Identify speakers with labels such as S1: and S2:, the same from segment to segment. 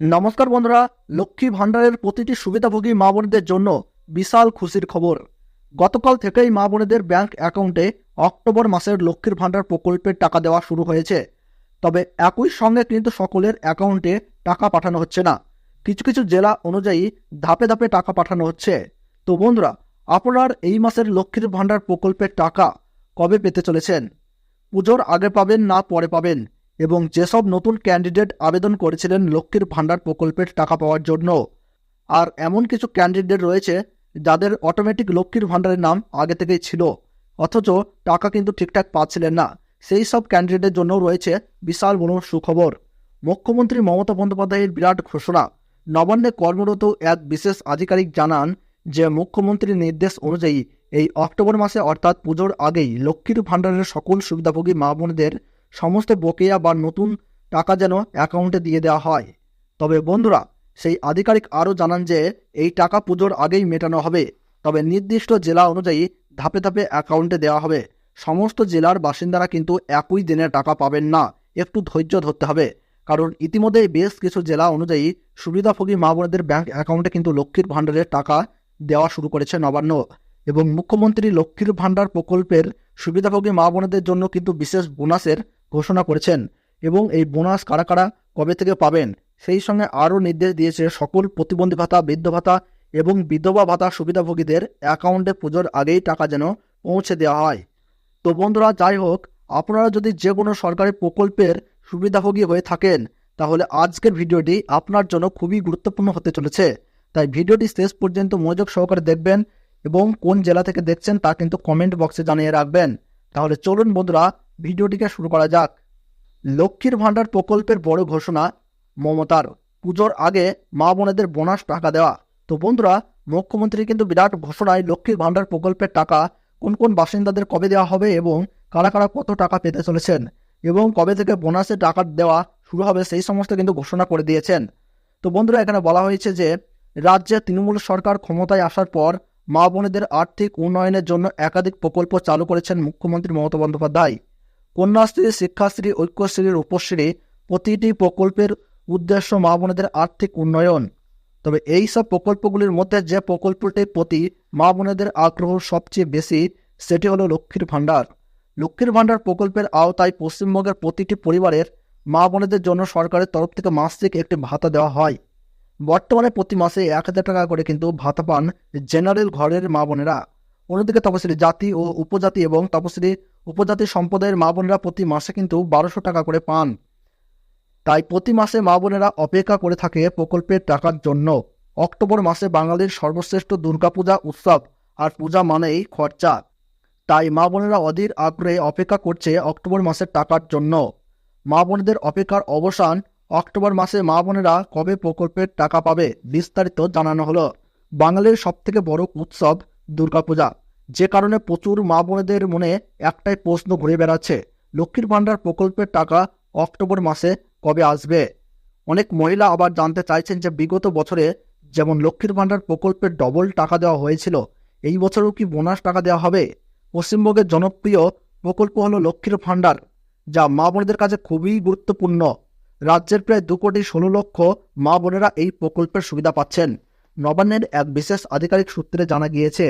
S1: নমস্কার বন্ধুরা, লক্ষ্মী ভাণ্ডারের প্রতিটি সুবিধাভোগী মা বোনদের জন্য বিশাল খুশির খবর। গতকাল থেকেই মা বোনেদের ব্যাংক অ্যাকাউন্টে অক্টোবর মাসের লক্ষ্মীর ভাণ্ডার প্রকল্পের টাকা দেওয়া শুরু হয়েছে। তবে একই সঙ্গে কিন্তু সকলের অ্যাকাউন্টে টাকা পাঠানো হচ্ছে না। কিছু কিছু জেলা অনুযায়ী ধাপে ধাপে টাকা পাঠানো হচ্ছে। তো বন্ধুরা, আপনার এই মাসের লক্ষ্মীর ভাণ্ডার প্রকল্পের টাকা কবে পেতে চলেছেন? পুজোর আগে পাবেন না পরে পাবেন? এবং যেসব নতুন ক্যান্ডিডেট আবেদন করেছিলেন লক্ষ্মীর ভাণ্ডার প্রকল্পের টাকা পাওয়ার জন্য। আর এমন কিছু ক্যান্ডিডেট রয়েছে যাদের অটোমেটিক লক্ষ্মীর ভাণ্ডারের নাম আগে থেকেই ছিল, অথচ টাকা কিন্তু ঠিকঠাক পাচ্ছিলেন না। সেই সব ক্যান্ডিডেটের জন্য রয়েছে বিশাল বড় সুখবর। মুখ্যমন্ত্রী মমতা বন্দ্যোপাধ্যায়ের বিরাট ঘোষণা। নবান্নে কর্মরত এক বিশেষ আধিকারিক জানান যে, মুখ্যমন্ত্রীর নির্দেশ অনুযায়ী এই অক্টোবর মাসে অর্থাৎ পুজোর আগেই লক্ষ্মীর ভাণ্ডারের সকল সুবিধাভোগী মা বোনদের সমস্ত বকেয়া বা নতুন টাকা যেন অ্যাকাউন্টে দিয়ে দেওয়া হয়। তবে বন্ধুরা, সেই আধিকারিক আরও জানান যে, এই টাকা পুজোর আগেই মেটানো হবে। তবে নির্দিষ্ট জেলা অনুযায়ী ধাপে ধাপে অ্যাকাউন্টে দেওয়া হবে। সমস্ত জেলার বাসিন্দারা কিন্তু একই দিনে টাকা পাবেন না। একটু ধৈর্য ধরতে হবে। কারণ ইতিমধ্যেই বেশ কিছু জেলা অনুযায়ী সুবিধাভোগী মা বোনেদের ব্যাংক অ্যাকাউন্টে কিন্তু লক্ষ্মীর ভাণ্ডারের টাকা দেওয়া শুরু করেছে নবান্ন। এবং মুখ্যমন্ত্রী লক্ষ্মীর ভাণ্ডার প্রকল্পের সুবিধাভোগী মা বোনেদের জন্য কিন্তু বিশেষ বোনাসের ঘোষণা করেছেন এবং এই বোনাস কারা কারা কবে থেকে পাবেন সেই সঙ্গে আরও নির্দেশ দিয়েছে সকল প্রতিবন্ধী ভাতা, বৃদ্ধ ভাতা এবং বিধবা ভাতা সুবিধাভোগীদের অ্যাকাউন্টে পুজোর আগেই টাকা যেন পৌঁছে দেওয়া হয়। তো বন্ধুরা, যাই হোক, আপনারা যদি যে কোনো সরকারি প্রকল্পের সুবিধাভোগী হয়ে থাকেন, তাহলে আজকের ভিডিওটি আপনার জন্য খুবই গুরুত্বপূর্ণ হতে চলেছে। তাই ভিডিওটি শেষ পর্যন্ত মনোযোগ সহকারে দেখবেন এবং কোন জেলা থেকে দেখছেন তা কিন্তু কমেন্ট বক্সে জানিয়ে রাখবেন। তাহলে চলুন বন্ধুরা, ভিডিওটিকে শুরু করা যাক। লক্ষ্মীর ভাণ্ডার প্রকল্পের বড় ঘোষণা, মমতার। পুজোর আগে মা বোনেদের বোনাস টাকা দেওয়া। তো বন্ধুরা, মুখ্যমন্ত্রী কিন্তু বিরাট ঘোষণায় লক্ষ্মীর ভাণ্ডার প্রকল্পের টাকা কোন কোন বাসিন্দাদের কবে দেওয়া হবে এবং কারা কারা কত টাকা পেতে চলেছেন এবং কবে থেকে বোনাসের টাকা দেওয়া শুরু হবে সেই সমস্ত কিন্তু ঘোষণা করে দিয়েছেন। তো বন্ধুরা, এখানে বলা হয়েছে যে, রাজ্যে তৃণমূল সরকার ক্ষমতায় আসার পর মা বোনেদের আর্থিক উন্নয়নের জন্য একাধিক প্রকল্প চালু করেছেন মুখ্যমন্ত্রী মমতা বন্দ্যোপাধ্যায়। কন্যাশ্রী, শিক্ষাশ্রী, ঐক্যশ্রীর উপশ্রী প্রতিটি প্রকল্পের উদ্দেশ্য মা বোনেদের আর্থিক উন্নয়ন। তবে এই সব প্রকল্পগুলির মধ্যে যে প্রকল্পটির প্রতি মা বোনেদের আগ্রহ সবচেয়ে বেশি, সেটি হলো লক্ষ্মীর ভাণ্ডার। লক্ষ্মীর ভাণ্ডার প্রকল্পের আওতায় পশ্চিমবঙ্গের প্রতিটি পরিবারের মা বোনেদের জন্য সরকারের তরফ থেকে মাসিক একটি ভাতা দেওয়া হয়। বর্তমানে প্রতি মাসে এক হাজার টাকা করে কিন্তু ভাতা পান জেনারেল ঘরের মা বোনেরা। অন্যদিকে তপশিলি জাতি ও উপজাতি এবং তপশিলি উপজাতি সম্প্রদায়ের মা বোনেরা প্রতি মাসে কিন্তু বারোশো টাকা করে পান। তাই প্রতি মাসে মা বোনেরা অপেক্ষা করে থাকে প্রকল্পের টাকার জন্য। অক্টোবর মাসে বাঙালির সর্বশ্রেষ্ঠ দুর্গাপূজা উৎসব আর পূজা মানেই খরচা। তাই মা বোনেরা অধীর আগ্রহে অপেক্ষা করছে অক্টোবর মাসের টাকার জন্য। মা বোনেদের অপেক্ষার অবসান অক্টোবর মাসে মা বোনেরা কবে প্রকল্পের টাকা পাবে বিস্তারিত জানানো হলো। বাঙালির সবথেকে বড় উৎসব দুর্গাপূজা। যে কারণে প্রচুর মা বোনেদের মনে একটাই প্রশ্ন ঘুরে বেড়াচ্ছে, লক্ষ্মীর ভাণ্ডার প্রকল্পের টাকা অক্টোবর মাসে কবে আসবে? অনেক মহিলা আবার জানতে চাইছেন যে বিগত বছরে যেমন লক্ষ্মীর ভাণ্ডার প্রকল্পের ডবল টাকা দেওয়া হয়েছিল, এই বছরও কি বোনাস টাকা দেওয়া হবে? পশ্চিমবঙ্গের জনপ্রিয় প্রকল্প হলো লক্ষ্মীর ভাণ্ডার, যা মা বোনেদের কাছে খুবই গুরুত্বপূর্ণ। রাজ্যের প্রায় দু কোটি ষোলো লক্ষ মা বোনেরা এই প্রকল্পের সুবিধা পাচ্ছেন। নবান্নের এক বিশেষ আধিকারিক সূত্রে জানা গিয়েছে,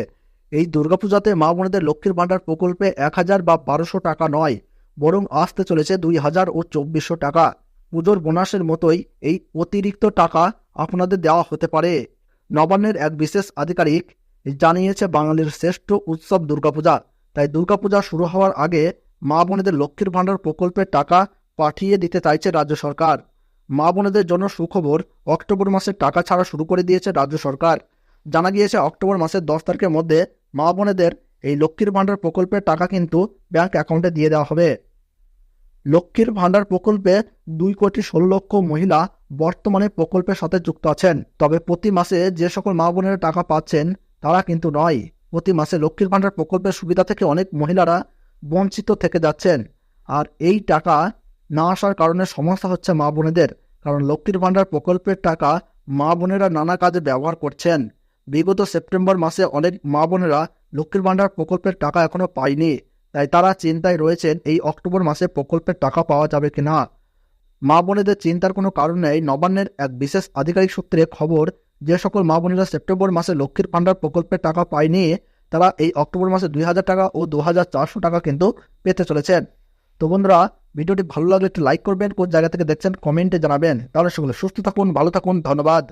S1: এই দুর্গাপূজাতে মা বোনেদের লক্ষ্মীর ভাণ্ডার প্রকল্পে এক হাজার বা বারোশো টাকা নয়, বরং আসতে চলেছে দুই হাজার ও চব্বিশশো টাকা। পুজোর বোনাসের মতোই এই অতিরিক্ত টাকা আপনাদের দেওয়া হতে পারে। নবান্নের এক বিশেষ আধিকারিক জানিয়েছে, বাঙালির শ্রেষ্ঠ উৎসব দুর্গাপূজা। তাই দুর্গাপূজা শুরু হওয়ার আগে মা বোনেদের লক্ষ্মীর ভাণ্ডার প্রকল্পের টাকা পাঠিয়ে দিতে চাইছে রাজ্য সরকার। মা বোনেদের জন্য সুখবর, অক্টোবর মাসের টাকা ছাড়া শুরু করে দিয়েছে রাজ্য সরকার। জানা গিয়েছে, অক্টোবর মাসের দশ তারিখের মধ্যে মা বোনেদের এই লক্ষ্মীর ভাণ্ডার প্রকল্পের টাকা কিন্তু ব্যাংক অ্যাকাউন্টে দিয়ে দেওয়া হবে। লক্ষ্মীর ভাণ্ডার প্রকল্পে দুই কোটি ষোলো লক্ষ মহিলা বর্তমানে প্রকল্পের সাথে যুক্ত আছেন। তবে প্রতি মাসে যে সকল মা বোনেরা টাকা পাচ্ছেন, তারা কিন্তু নয়। প্রতি মাসে লক্ষ্মীর ভাণ্ডার প্রকল্পের সুবিধা থেকে অনেক মহিলারা বঞ্চিত থেকে যাচ্ছেন। আর এই টাকা না আসার কারণে সমস্যা হচ্ছে মা বোনেদের, কারণ লক্ষ্মীর ভাণ্ডার প্রকল্পের টাকা মা বোনেরা নানা কাজে ব্যবহার করছেন। বিগত সেপ্টেম্বর মাসে অনেক মা বোনেরা লক্ষ্মীর ভাণ্ডার প্রকল্পের টাকা এখনও পায়নি, তাই তারা চিন্তায় রয়েছেন এই অক্টোবর মাসে প্রকল্পের টাকা পাওয়া যাবে কি না মা বোনেদের চিন্তার কোনো কারণ নেই। নবান্নের এক বিশেষ আধিকারিক সূত্রে খবর, যে সকল মা বোনেরা সেপ্টেম্বর মাসে লক্ষ্মীর ভাণ্ডার প্রকল্পের টাকা পায়নি, তারা এই অক্টোবর মাসে দুই হাজার টাকা ও দু হাজার চারশো টাকা কিন্তু পেতে চলেছেন। তো বন্ধুরা ভিডিওটি ভালো লাগলে একটু লাইক করবেন। কোন জায়গা থেকে দেখছেন কমেন্টে জানাবেন। তাহলে সকলে সুস্থ থাকুন, ভালো থাকুন, ধন্যবাদ।